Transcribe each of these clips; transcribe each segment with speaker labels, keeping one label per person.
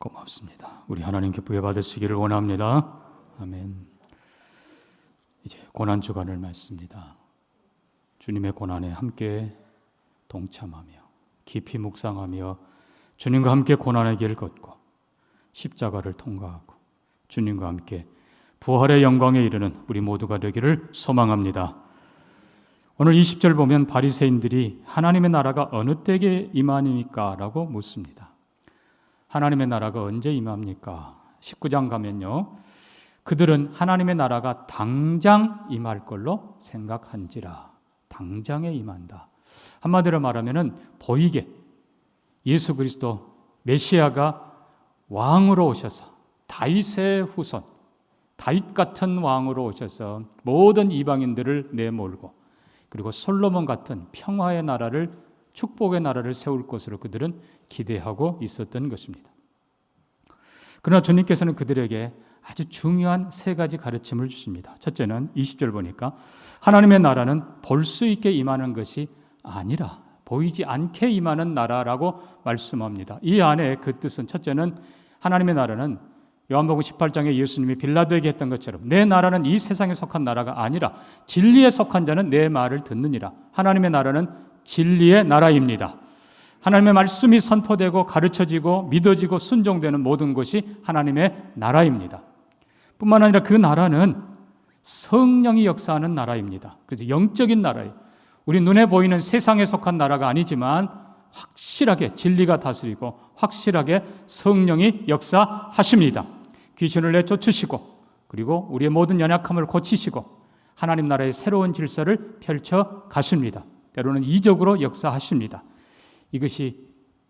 Speaker 1: 고맙습니다. 우리 하나님께 부여받으시기를 원합니다. 아멘. 이제 고난 주간을 맞습니다. 주님의 고난에 함께 동참하며 깊이 묵상하며 주님과 함께 고난의 길 걷고 십자가를 통과하고 주님과 함께 부활의 영광에 이르는 우리 모두가 되기를 소망합니다. 오늘 20절 보면 바리새인들이 하나님의 나라가 어느 때에 임하니까라고 묻습니다. 하나님의 나라가 언제 임합니까? 19장 가면요. 그들은 하나님의 나라가 당장 임할 걸로 생각한지라. 당장에 임한다. 한마디로 말하면은 보이게 예수 그리스도 메시아가 왕으로 오셔서 다윗의 후손, 다윗 같은 왕으로 오셔서 모든 이방인들을 내몰고 그리고 솔로몬 같은 평화의 나라를 축복의 나라를 세울 것으로 그들은 기대하고 있었던 것입니다. 그러나 주님께서는 그들에게 아주 중요한 세 가지 가르침을 주십니다. 첫째는 20절 보니까 하나님의 나라는 볼 수 있게 임하는 것이 아니라 보이지 않게 임하는 나라라고 말씀합니다. 이 안에 그 뜻은 첫째는 하나님의 나라는 요한복음 18장에 예수님이 빌라도에게 했던 것처럼 내 나라는 이 세상에 속한 나라가 아니라 진리에 속한 자는 내 말을 듣느니라. 하나님의 나라는 진리의 나라입니다. 하나님의 말씀이 선포되고 가르쳐지고 믿어지고 순종되는 모든 것이 하나님의 나라입니다. 뿐만 아니라 그 나라는 성령이 역사하는 나라입니다. 그래서 영적인 나라예요. 우리 눈에 보이는 세상에 속한 나라가 아니지만 확실하게 진리가 다스리고 확실하게 성령이 역사하십니다. 귀신을 내쫓으시고 그리고 우리의 모든 연약함을 고치시고 하나님 나라의 새로운 질서를 펼쳐 가십니다. 때로는 이적으로 역사하십니다. 이것이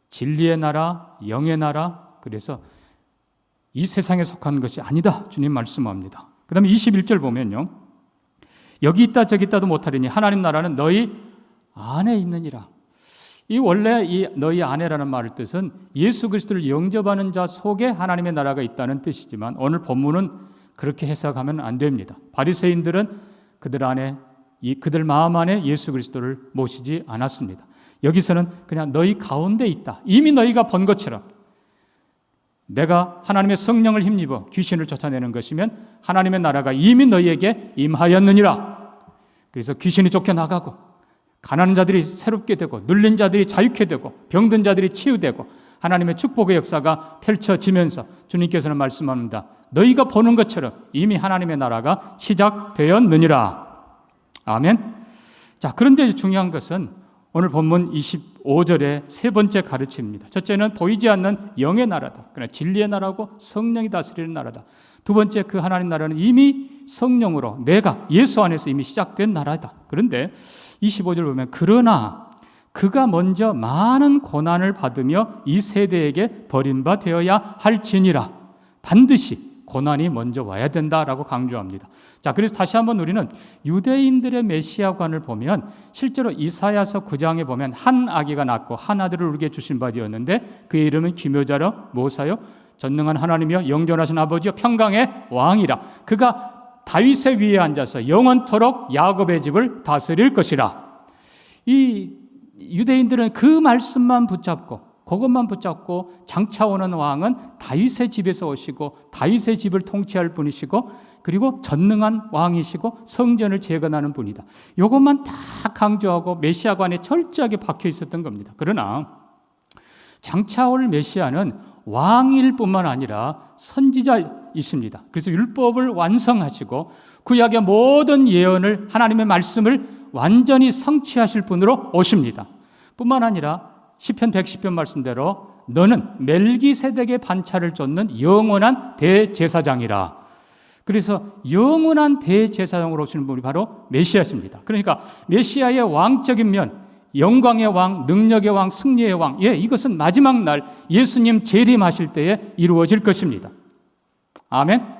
Speaker 1: 진리의 나라, 영의 나라, 그래서 이 세상에 속한 것이 아니다. 주님 말씀합니다. 그 다음에 21절 보면요. 여기 있다 저기 있다도 못하리니 하나님 나라는 너희 안에 있느니라. 이 원래 이 너희 안에라는 말의 뜻은 예수 그리스도를 영접하는 자 속에 하나님의 나라가 있다는 뜻이지만 오늘 본문은 그렇게 해석하면 안 됩니다. 바리새인들은 그들 안에 이 그들 마음 안에 예수 그리스도를 모시지 않았습니다. 여기서는 그냥 너희 가운데 있다. 이미 너희가 본 것처럼 내가 하나님의 성령을 힘입어 귀신을 쫓아내는 것이면 하나님의 나라가 이미 너희에게 임하였느니라. 그래서 귀신이 쫓겨나가고 가난한 자들이 새롭게 되고 눌린 자들이 자유케 되고 병든 자들이 치유되고 하나님의 축복의 역사가 펼쳐지면서 주님께서는 말씀합니다. 너희가 보는 것처럼 이미 하나님의 나라가 시작되었느니라. 아멘. 자, 그런데 중요한 것은 오늘 본문 25절의 세 번째 가르침입니다. 첫째는 보이지 않는 영의 나라다. 그러나 진리의 나라고 성령이 다스리는 나라다. 두 번째 그 하나님 나라는 이미 성령으로 내가 예수 안에서 이미 시작된 나라다. 그런데 25절 보면 그러나 그가 먼저 많은 고난을 받으며 이 세대에게 버림받아야 할지니라 반드시 고난이 먼저 와야 된다라고 강조합니다. 자, 그래서 다시 한번 우리는 유대인들의 메시아관을 보면 실제로 이사야서 9장에 보면 한 아기가 낳고 한 아들을 우리에게 주신 바 되었는데 그의 이름은 기묘자로 모사요. 전능한 하나님이여 영존하신 아버지여 평강의 왕이라. 그가 다윗의 위에 앉아서 영원토록 야곱의 집을 다스릴 것이라. 이 유대인들은 그 말씀만 붙잡고 그것만 붙잡고 장차 오는 왕은 다윗의 집에서 오시고 다윗의 집을 통치할 분이시고 그리고 전능한 왕이시고 성전을 재건하는 분이다. 이것만 다 강조하고 메시아관에 철저하게 박혀 있었던 겁니다. 그러나 장차 올 메시아는 왕일 뿐만 아니라 선지자이십니다. 그래서 율법을 완성하시고 구약의 모든 예언을 하나님의 말씀을 완전히 성취하실 분으로 오십니다. 뿐만 아니라 시편 110편 말씀대로 너는 멜기세덱의 반차를 쫓는 영원한 대제사장이라. 그래서 영원한 대제사장으로 오시는 분이 바로 메시아십니다. 그러니까 메시아의 왕적인 면, 영광의 왕, 능력의 왕, 승리의 왕, 예, 이것은 마지막 날 예수님 재림하실 때에 이루어질 것입니다. 아멘.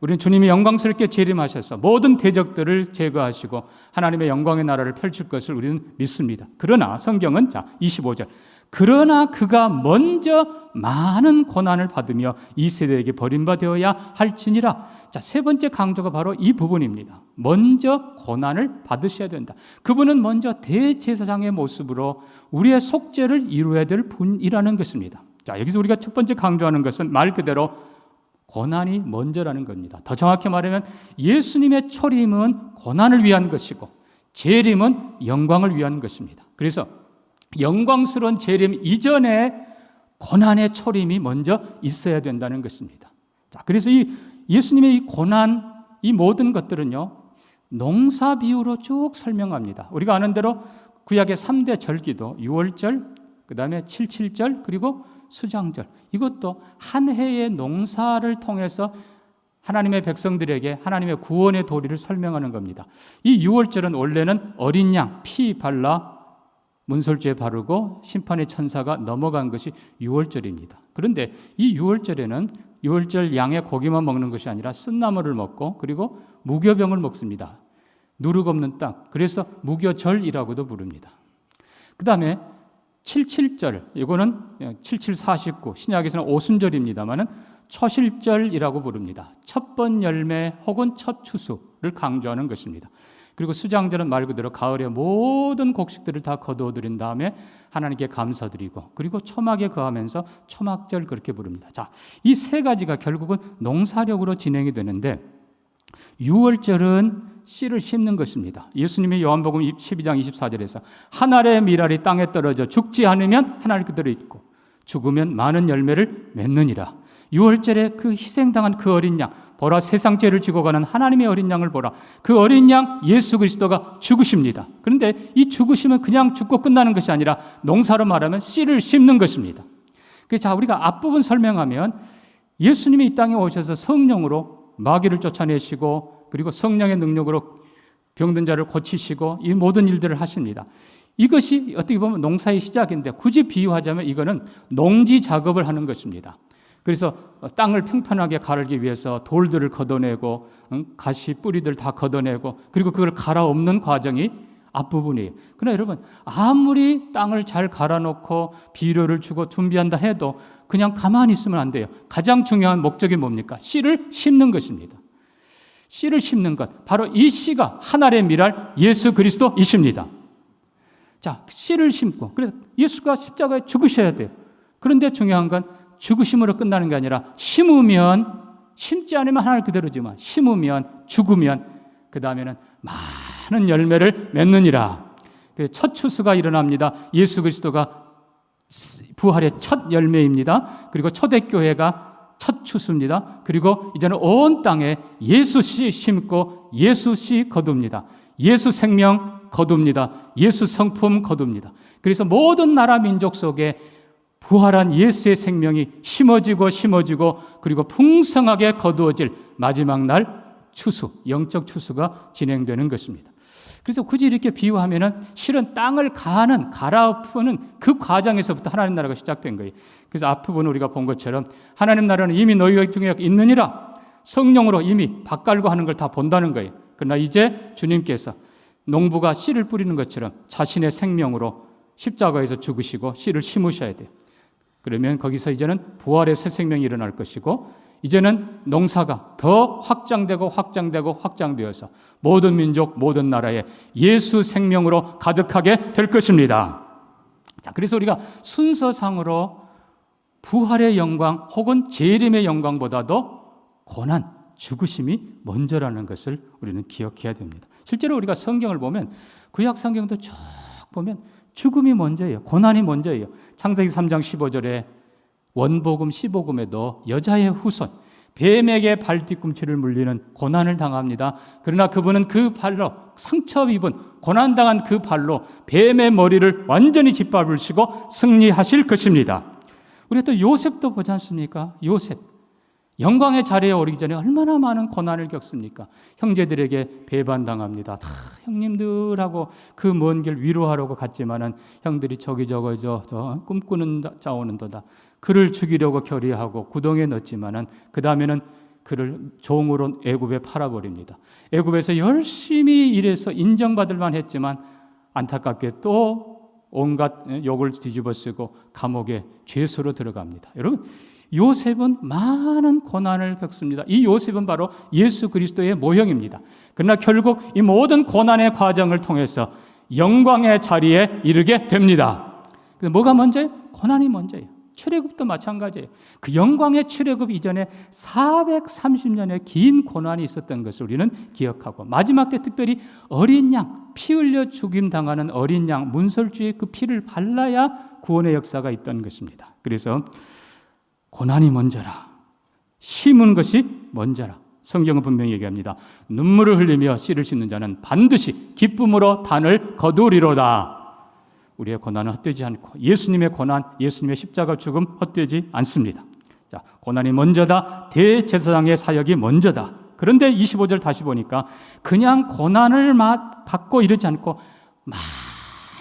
Speaker 1: 우리는 주님이 영광스럽게 재림하셔서 모든 대적들을 제거하시고 하나님의 영광의 나라를 펼칠 것을 우리는 믿습니다. 그러나 성경은 자 25절 그러나 그가 먼저 많은 고난을 받으며 이 세대에게 버림받아야 할지니라. 자, 세 번째 강조가 바로 이 부분입니다. 먼저 고난을 받으셔야 된다. 그분은 먼저 대제사장의 모습으로 우리의 속죄를 이루어야 될 분이라는 것입니다. 자, 여기서 우리가 첫 번째 강조하는 것은 말 그대로 고난이 먼저라는 겁니다. 더 정확히 말하면 예수님의 초림은 고난을 위한 것이고 재림은 영광을 위한 것입니다. 그래서 영광스러운 재림 이전에 고난의 초림이 먼저 있어야 된다는 것입니다. 자, 그래서 이 예수님의 이 고난 이 모든 것들은요. 농사 비유로 쭉 설명합니다. 우리가 아는 대로 구약의 3대 절기도 6월절, 그다음에 77절, 그리고 수장절. 이것도 한 해의 농사를 통해서 하나님의 백성들에게 하나님의 구원의 도리를 설명하는 겁니다. 이 6월절은 원래는 어린 양 피 발라 문설주에 바르고 심판의 천사가 넘어간 것이 6월절입니다. 그런데 이 6월절에는 6월절 양의 고기만 먹는 것이 아니라 쓴나물을 먹고 그리고 무교병을 먹습니다. 누룩 없는 땅. 그래서 무교절이라고도 부릅니다. 그 다음에 77절. 이거는 7749. 신약에서는 오순절입니다만은 초실절이라고 부릅니다. 첫 번 열매 혹은 첫 추수를 강조하는 것입니다. 그리고 수장절은 말 그대로 가을의 모든 곡식들을 다 거두어 드린 다음에 하나님께 감사드리고 그리고 초막에 거하면서 초막절 그렇게 부릅니다. 자, 이 세 가지가 결국은 농사력으로 진행이 되는데 6월절은 씨를 심는 것입니다. 예수님이 요한복음 12장 24절에서 한 알의 미랄이 땅에 떨어져 죽지 않으면 한 알 그대로 있고 죽으면 많은 열매를 맺느니라. 6월절에 그 희생당한 그 어린 양 보라 세상 죄를 지고 가는 하나님의 어린 양을 보라. 그 어린 양 예수 그리스도가 죽으십니다. 그런데 이 죽으심은 그냥 죽고 끝나는 것이 아니라 농사로 말하면 씨를 심는 것입니다. 그자 우리가 앞부분 설명하면 예수님이 이 땅에 오셔서 성령으로 마귀를 쫓아내시고 그리고 성령의 능력으로 병든 자를 고치시고 이 모든 일들을 하십니다. 이것이 어떻게 보면 농사의 시작인데 굳이 비유하자면 이거는 농지 작업을 하는 것입니다. 그래서 땅을 평평하게 가르기 위해서 돌들을 걷어내고 가시 뿌리들 다 걷어내고 그리고 그걸 갈아엎는 과정이 앞부분이에요. 그러나 여러분 아무리 땅을 잘 갈아놓고 비료를 주고 준비한다 해도 그냥 가만히 있으면 안 돼요. 가장 중요한 목적이 뭡니까? 씨를 심는 것입니다. 씨를 심는 것 바로 이 씨가 하나의 미랄 예수 그리스도이십니다. 자 씨를 심고 그래서 예수가 십자가에 죽으셔야 돼요. 그런데 중요한 건 죽으심으로 끝나는 게 아니라 심으면 심지 않으면 하나를 그대로지만 심으면 죽으면 그 다음에는 많은 열매를 맺느니라. 그첫 추수가 일어납니다. 예수 그리스도가 부활의 첫 열매입니다. 그리고 초대교회가 첫 추수입니다. 그리고 이제는 온 땅에 예수 씨 심고 예수 씨 거둡니다. 예수 생명 거둡니다. 예수 성품 거둡니다. 그래서 모든 나라 민족 속에 부활한 예수의 생명이 심어지고 심어지고 그리고 풍성하게 거두어질 마지막 날 추수, 영적 추수가 진행되는 것입니다. 그래서 굳이 이렇게 비유하면은 실은 땅을 가는 갈아엎는 그 과정에서부터 하나님 나라가 시작된 거예요. 그래서 앞부분 우리가 본 것처럼 하나님 나라는 이미 너희 중에 있느니라 성령으로 이미 밭갈고 하는 걸 다 본다는 거예요. 그러나 이제 주님께서 농부가 씨를 뿌리는 것처럼 자신의 생명으로 십자가에서 죽으시고 씨를 심으셔야 돼요. 그러면 거기서 이제는 부활의 새 생명이 일어날 것이고 이제는 농사가 더 확장되고 확장되고 확장되어서 모든 민족 모든 나라에 예수 생명으로 가득하게 될 것입니다. 자, 그래서 우리가 순서상으로 부활의 영광 혹은 재림의 영광보다도 고난, 죽으심이 먼저라는 것을 우리는 기억해야 됩니다. 실제로 우리가 성경을 보면 구약 성경도 쭉 보면 죽음이 먼저예요. 고난이 먼저예요. 창세기 3장 15절에 원복음 15금에도 여자의 후손 뱀에게 발 뒤꿈치를 물리는 고난을 당합니다. 그러나 그분은 그 발로 상처 입은 고난당한 그 발로 뱀의 머리를 완전히 짓밟으시고 승리하실 것입니다. 우리 또 요셉도 보지 않습니까? 요셉. 영광의 자리에 오르기 전에 얼마나 많은 고난을 겪습니까? 형제들에게 배반당합니다. 다 형님들하고 그 먼 길 위로하려고 갔지만은 형들이 저기 저거 저, 저 꿈꾸는 자 오는도다. 그를 죽이려고 결의하고 구덩이에 넣었지만은 그 다음에는 그를 종으로 애굽에 팔아버립니다. 애굽에서 열심히 일해서 인정받을 만했지만 안타깝게 또 온갖 욕을 뒤집어쓰고 감옥에 죄수로 들어갑니다. 여러분 요셉은 많은 고난을 겪습니다. 이 요셉은 바로 예수 그리스도의 모형입니다. 그러나 결국 이 모든 고난의 과정을 통해서 영광의 자리에 이르게 됩니다. 뭐가 먼저예요? 고난이 먼저예요. 출애굽도 마찬가지예요. 그 영광의 출애굽 이전에 430년의 긴 고난이 있었던 것을 우리는 기억하고 마지막 때 특별히 어린 양, 피 흘려 죽임 당하는 어린 양 문설주의 그 피를 발라야 구원의 역사가 있던 것입니다. 그래서 고난이 먼저라. 심은 것이 먼저라. 성경은 분명히 얘기합니다. 눈물을 흘리며 씨를 심는 자는 반드시 기쁨으로 단을 거두리로다. 우리의 고난은 헛되지 않고 예수님의 고난, 예수님의 십자가 죽음 헛되지 않습니다. 자, 고난이 먼저다. 대제사장의 사역이 먼저다. 그런데 25절 다시 보니까 그냥 고난을 받고 이러지 않고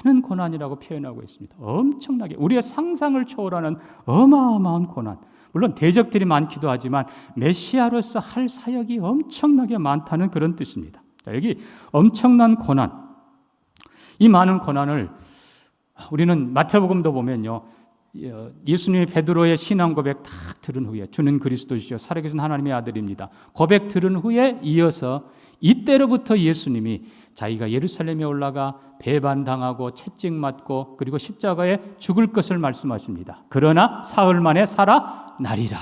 Speaker 1: 많은 고난이라고 표현하고 있습니다. 엄청나게 우리의 상상을 초월하는 어마어마한 고난. 물론 대적들이 많기도 하지만 메시아로서 할 사역이 엄청나게 많다는 그런 뜻입니다. 자, 여기 엄청난 고난. 이 많은 고난을 우리는 마태복음도 보면요. 예수님이 베드로의 신앙 고백 다 들은 후에 주는 그리스도시죠. 살아계신 하나님의 아들입니다. 고백 들은 후에 이어서 이때로부터 예수님이 자기가 예루살렘에 올라가 배반당하고 채찍 맞고 그리고 십자가에 죽을 것을 말씀하십니다. 그러나 사흘 만에 살아나리라.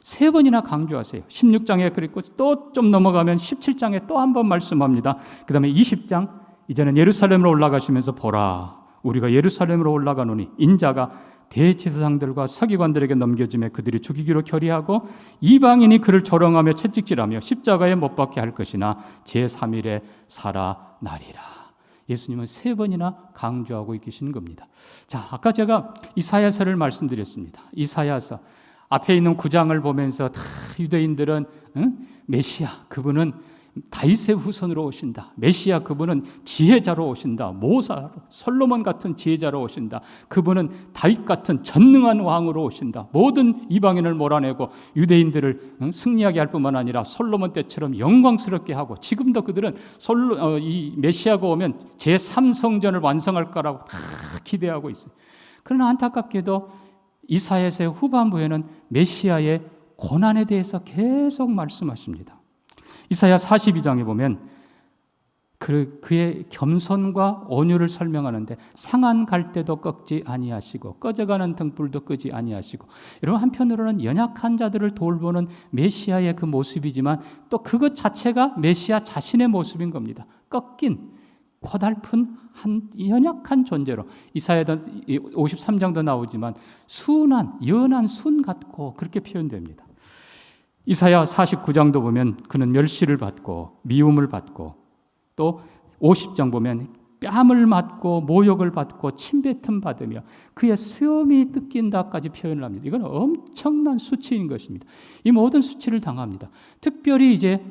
Speaker 1: 세 번이나 강조하세요. 16장에 그리고 또 좀 넘어가면 17장에 또 한 번 말씀합니다. 그 다음에 20장, 이제는 예루살렘으로 올라가시면서 보라. 우리가 예루살렘으로 올라가노니 인자가 대제사장들과 서기관들에게 넘겨짐에 그들이 죽이기로 결의하고 이방인이 그를 조롱하며 채찍질하며 십자가에 못 박게 할 것이나 제3일에 살아나리라. 예수님은 세 번이나 강조하고 계시는 겁니다. 자, 아까 제가 이사야서를 말씀드렸습니다. 이사야서 앞에 있는 구장을 보면서 다 유대인들은 응? 메시아 그분은 다윗의 후손으로 오신다. 메시아 그분은 지혜자로 오신다. 모사로 솔로몬 같은 지혜자로 오신다. 그분은 다윗 같은 전능한 왕으로 오신다. 모든 이방인을 몰아내고 유대인들을 승리하게 할 뿐만 아니라 솔로몬 때처럼 영광스럽게 하고 지금도 그들은 솔로 어, 이 메시아가 오면 제 3성전을 완성할 거라고 다 기대하고 있어요. 그러나 안타깝게도 이사야서의 후반부에는 메시아의 고난에 대해서 계속 말씀하십니다. 이사야 42장에 보면 그, 그의 겸손과 온유를 설명하는데 상한 갈대도 꺾지 아니하시고 꺼져가는 등불도 끄지 아니하시고 여러분 한편으로는 연약한 자들을 돌보는 메시아의 그 모습이지만 또 그것 자체가 메시아 자신의 모습인 겁니다. 꺾인 고달픈 한 연약한 존재로 이사야 53장도 나오지만 순한 연한 순 같고 그렇게 표현됩니다. 이사야 49장도 보면 그는 멸시를 받고 미움을 받고 또 50장 보면 뺨을 맞고 모욕을 받고 침뱉음 받으며 그의 수염이 뜯긴다까지 표현을 합니다. 이건 엄청난 수치인 것입니다. 이 모든 수치를 당합니다. 특별히 이제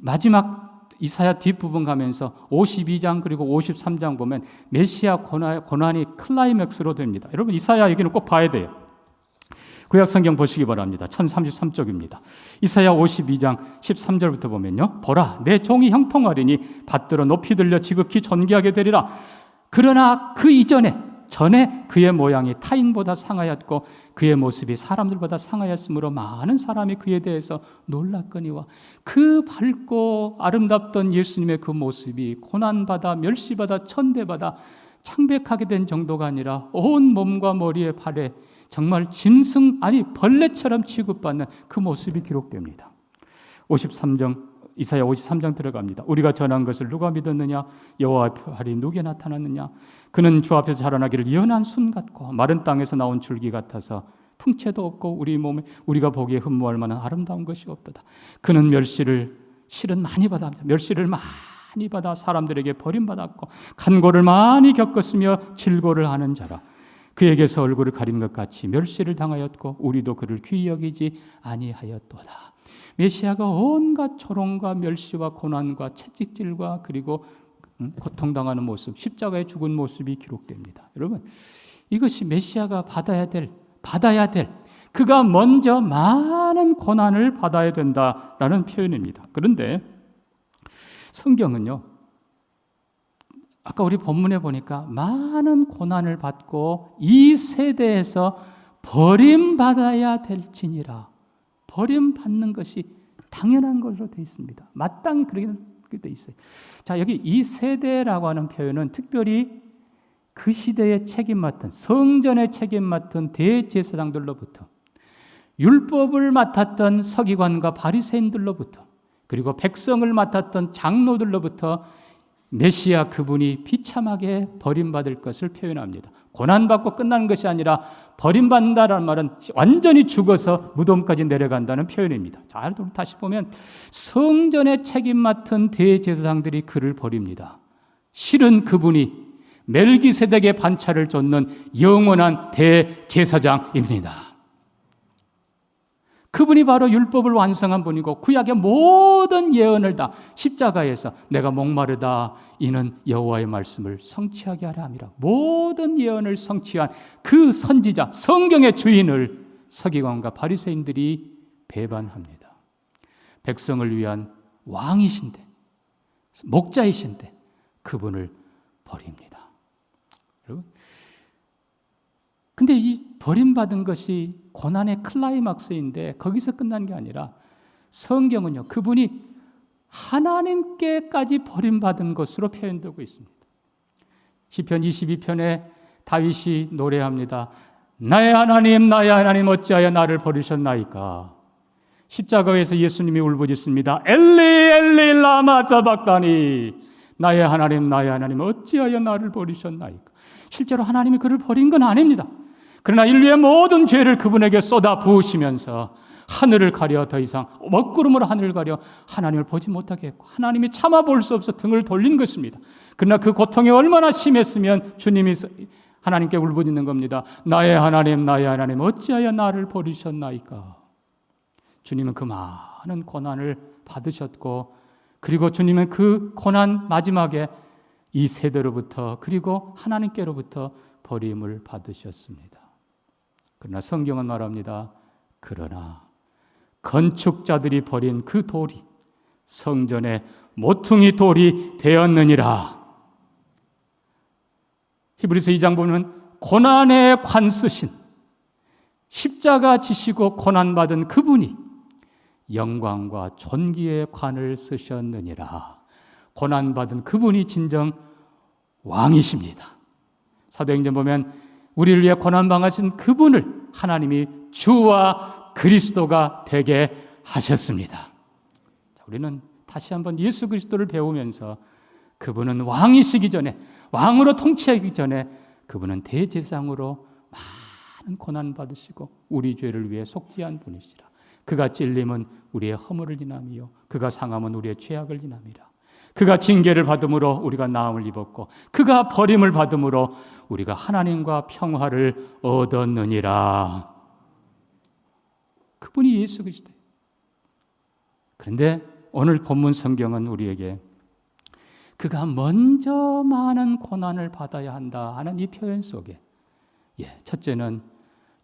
Speaker 1: 마지막 이사야 뒷부분 가면서 52장 그리고 53장 보면 메시아 고난이 클라이맥스로 됩니다. 여러분 이사야 여기는 꼭 봐야 돼요. 구약 성경 보시기 바랍니다. 1033쪽입니다. 이사야 52장 13절부터 보면요. 보라, 내 종이 형통하리니 받들어 높이 들려 지극히 존귀하게 되리라. 그러나 그 이전에 전에 그의 모양이 타인보다 상하였고 그의 모습이 사람들보다 상하였으므로 많은 사람이 그에 대해서 놀랐거니와 그 밝고 아름답던 예수님의 그 모습이 고난받아 멸시받아 천대받아 창백하게 된 정도가 아니라 온 몸과 머리에 발에 정말 짐승 아니 벌레처럼 취급받는 그 모습이 기록됩니다. 53장 이사야 53장 들어갑니다. 우리가 전한 것을 누가 믿었느냐? 여호와 팔이 누게 나타났느냐? 그는 주 앞에서 자라나기를 연한 순 같고 마른 땅에서 나온 줄기 같아서 풍채도 없고 우리 몸에 우리가 보기에 흠모할 만한 아름다운 것이 없도다. 그는 멸시를 실은 많이 받아 멸시를 많이 받아 사람들에게 버림받았고 간고를 많이 겪었으며 질고를 하는 자라. 그에게서 얼굴을 가린 것 같이 멸시를 당하였고 우리도 그를 귀히 여기지 아니하였도다. 메시아가 온갖 조롱과 멸시와 고난과 채찍질과 그리고 고통당하는 모습, 십자가에 죽은 모습이 기록됩니다. 여러분, 이것이 메시아가 받아야 될, 받아야 될, 그가 먼저 많은 고난을 받아야 된다라는 표현입니다. 그런데 성경은요, 아까 우리 본문에 보니까 많은 고난을 받고 이 세대에서 버림받아야 될지니라. 버림받는 것이 당연한 것으로 되어 있습니다. 마땅히 그렇게 되어 있어요. 자, 여기 이 세대라고 하는 표현은 특별히 그 시대에 책임 맡은 성전의 책임 맡은 대제사장들로부터 율법을 맡았던 서기관과 바리새인들로부터 그리고 백성을 맡았던 장로들로부터 메시아 그분이 비참하게 버림받을 것을 표현합니다. 고난받고 끝나는 것이 아니라 버림받는다라는 말은 완전히 죽어서 무덤까지 내려간다는 표현입니다. 잘 다시 보면 성전의 책임 맡은 대제사장들이 그를 버립니다. 실은 그분이 멜기세덱의 반차를 쫓는 영원한 대제사장입니다. 그분이 바로 율법을 완성한 분이고 구약의 모든 예언을 다 십자가에서 내가 목마르다 이는 여호와의 말씀을 성취하게 하려 함이라 모든 예언을 성취한 그 선지자 성경의 주인을 서기관과 바리새인들이 배반합니다. 백성을 위한 왕이신데 목자이신데 그분을 버립니다. 여러분 근데 이 버림받은 것이 고난의 클라이막스인데 거기서 끝난 게 아니라 성경은요, 그분이 하나님께까지 버림받은 것으로 표현되고 있습니다. 시편 22편에 다윗이 노래합니다. 나의 하나님, 나의 하나님 어찌하여 나를 버리셨나이까? 십자가에서 예수님이 울부짖습니다. 엘리 엘리 라마 사박다니 나의 하나님, 나의 하나님 어찌하여 나를 버리셨나이까? 실제로 하나님이 그를 버린 건 아닙니다. 그러나 인류의 모든 죄를 그분에게 쏟아 부으시면서 하늘을 가려 더 이상 먹구름으로 하늘을 가려 하나님을 보지 못하게 했고 하나님이 참아 볼 수 없어 등을 돌린 것입니다. 그러나 그 고통이 얼마나 심했으면 주님이 하나님께 울부짖는 겁니다. 나의 하나님, 나의 하나님, 어찌하여 나를 버리셨나이까? 주님은 그 많은 고난을 받으셨고, 그리고 주님은 그 고난 마지막에 이 세대로부터 그리고 하나님께로부터 버림을 받으셨습니다. 그러나 성경은 말합니다. 그러나 건축자들이 버린 그 돌이 성전의 모퉁이 돌이 되었느니라. 히브리서 2장 보면 고난의 관 쓰신 십자가 지시고 고난 받은 그분이 영광과 존귀의 관을 쓰셨느니라. 고난 받은 그분이 진정 왕이십니다. 사도행전 보면 우리를 위해 고난 당하신 그분을 하나님이 주와 그리스도가 되게 하셨습니다. 우리는 다시 한번 예수 그리스도를 배우면서 그분은 왕이시기 전에 왕으로 통치하기 전에 그분은 대제사장으로 많은 고난 받으시고 우리 죄를 위해 속죄한 분이시라. 그가 찔림은 우리의 허물을 인함이요 그가 상함은 우리의 죄악을 인함이라. 그가 징계를 받음으로 우리가 나음을 입었고 그가 버림을 받음으로 우리가 하나님과 평화를 얻었느니라. 그분이 예수 그리스도. 그런데 오늘 본문 성경은 우리에게 그가 먼저 많은 고난을 받아야 한다 하는 이 표현 속에 예, 첫째는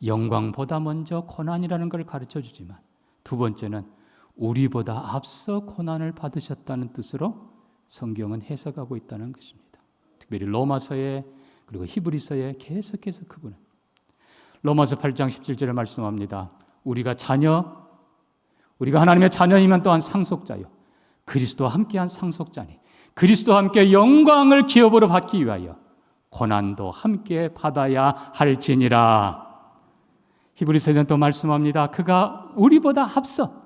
Speaker 1: 영광보다 먼저 고난이라는 걸 가르쳐 주지만 두 번째는 우리보다 앞서 고난을 받으셨다는 뜻으로 성경은 해석하고 있다는 것입니다. 특별히 로마서에 그리고 히브리서에 계속해서 그분은 로마서 8장 17절에 말씀합니다. 우리가 자녀 우리가 하나님의 자녀이면 또한 상속자요. 그리스도와 함께한 상속자니 그리스도와 함께 영광을 기업으로 받기 위하여 고난도 함께 받아야 할지니라. 히브리서에는 또 말씀합니다. 그가 우리보다 앞서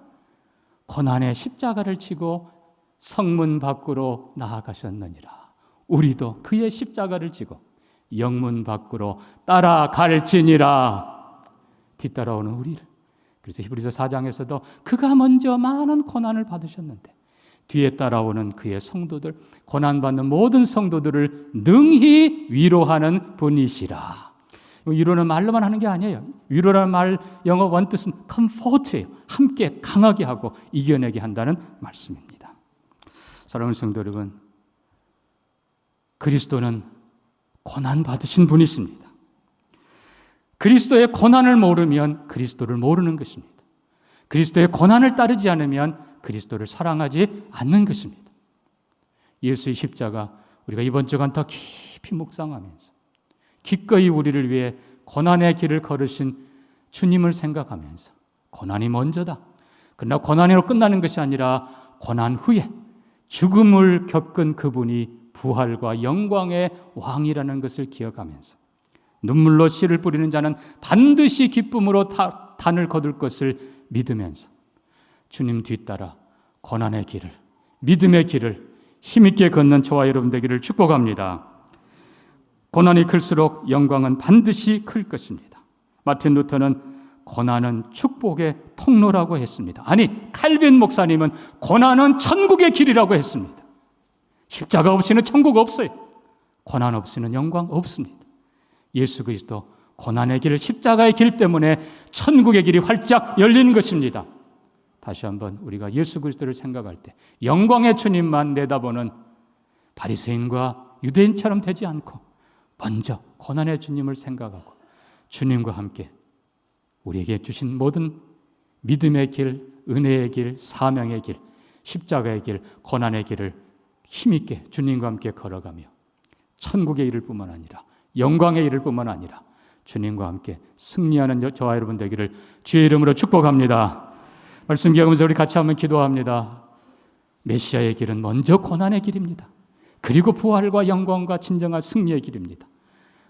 Speaker 1: 고난의 십자가를 지고 성문 밖으로 나아가셨느니라. 우리도 그의 십자가를 지고 영문 밖으로 따라갈지니라. 뒤따라오는 우리를. 그래서 히브리서 4장에서도 그가 먼저 많은 고난을 받으셨는데 뒤에 따라오는 그의 성도들, 고난받는 모든 성도들을 능히 위로하는 분이시라. 위로는 말로만 하는 게 아니에요. 위로라는 말 영어 원뜻은 comfort예요. 함께 강하게 하고 이겨내게 한다는 말씀입니다. 사랑하는 성도 여러분, 그리스도는 고난 받으신 분이십니다. 그리스도의 고난을 모르면 그리스도를 모르는 것입니다. 그리스도의 고난을 따르지 않으면 그리스도를 사랑하지 않는 것입니다. 예수의 십자가 우리가 이번 주간 더 깊이 묵상하면서 기꺼이 우리를 위해 고난의 길을 걸으신 주님을 생각하면서 고난이 먼저다. 그러나 고난으로 끝나는 것이 아니라 고난 후에 죽음을 겪은 그분이 부활과 영광의 왕이라는 것을 기억하면서 눈물로 씨를 뿌리는 자는 반드시 기쁨으로 타- 단을 거둘 것을 믿으면서 주님 뒤따라 고난의 길을 믿음의 길을 힘있게 걷는 저와 여러분 되기를 축복합니다. 고난이 클수록 영광은 반드시 클 것입니다. 마틴 루터는 고난은 축복의 통로라고 했습니다. 아니, 칼빈 목사님은 고난은 천국의 길이라고 했습니다. 십자가 없이는 천국 없어요. 고난 없이는 영광 없습니다. 예수 그리스도 고난의 길, 십자가의 길 때문에 천국의 길이 활짝 열린 것입니다. 다시 한번 우리가 예수 그리스도를 생각할 때 영광의 주님만 내다보는 바리새인과 유대인처럼 되지 않고 먼저 고난의 주님을 생각하고 주님과 함께 우리에게 주신 모든 믿음의 길, 은혜의 길, 사명의 길, 십자가의 길, 고난의 길을 힘있게 주님과 함께 걸어가며 천국의 일을 뿐만 아니라 영광의 일을 뿐만 아니라 주님과 함께 승리하는 저- 저와 여러분 되기를 주의 이름으로 축복합니다. 말씀 기억하면서 우리 같이 한번 기도합니다. 메시아의 길은 먼저 고난의 길입니다. 그리고 부활과 영광과 진정한 승리의 길입니다.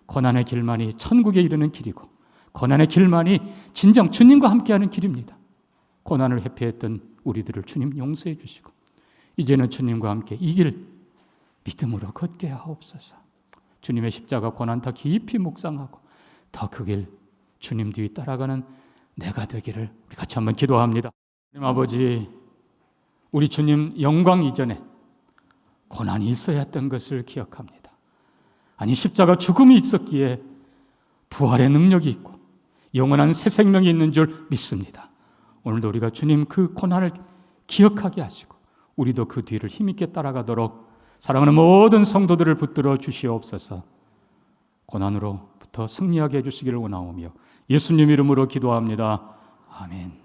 Speaker 1: 고난의 길만이 천국에 이르는 길이고 고난의 길만이 진정 주님과 함께하는 길입니다. 고난을 회피했던 우리들을 주님 용서해 주시고 이제는 주님과 함께 이 길 믿음으로 걷게 하옵소서. 주님의 십자가 고난 더 깊이 묵상하고 더 그 길 주님 뒤 따라가는 내가 되기를 우리 같이 한번 기도합니다. 하나님 아버지 우리 주님 영광 이전에 고난이 있어야 했던 것을 기억합니다. 아니 십자가 죽음이 있었기에 부활의 능력이 있고 영원한 새 생명이 있는 줄 믿습니다. 오늘도 우리가 주님 그 고난을 기억하게 하시고 우리도 그 뒤를 힘있게 따라가도록 사랑하는 모든 성도들을 붙들어 주시옵소서. 고난으로부터 승리하게 해 주시기를 원하오며 예수님 이름으로 기도합니다. 아멘.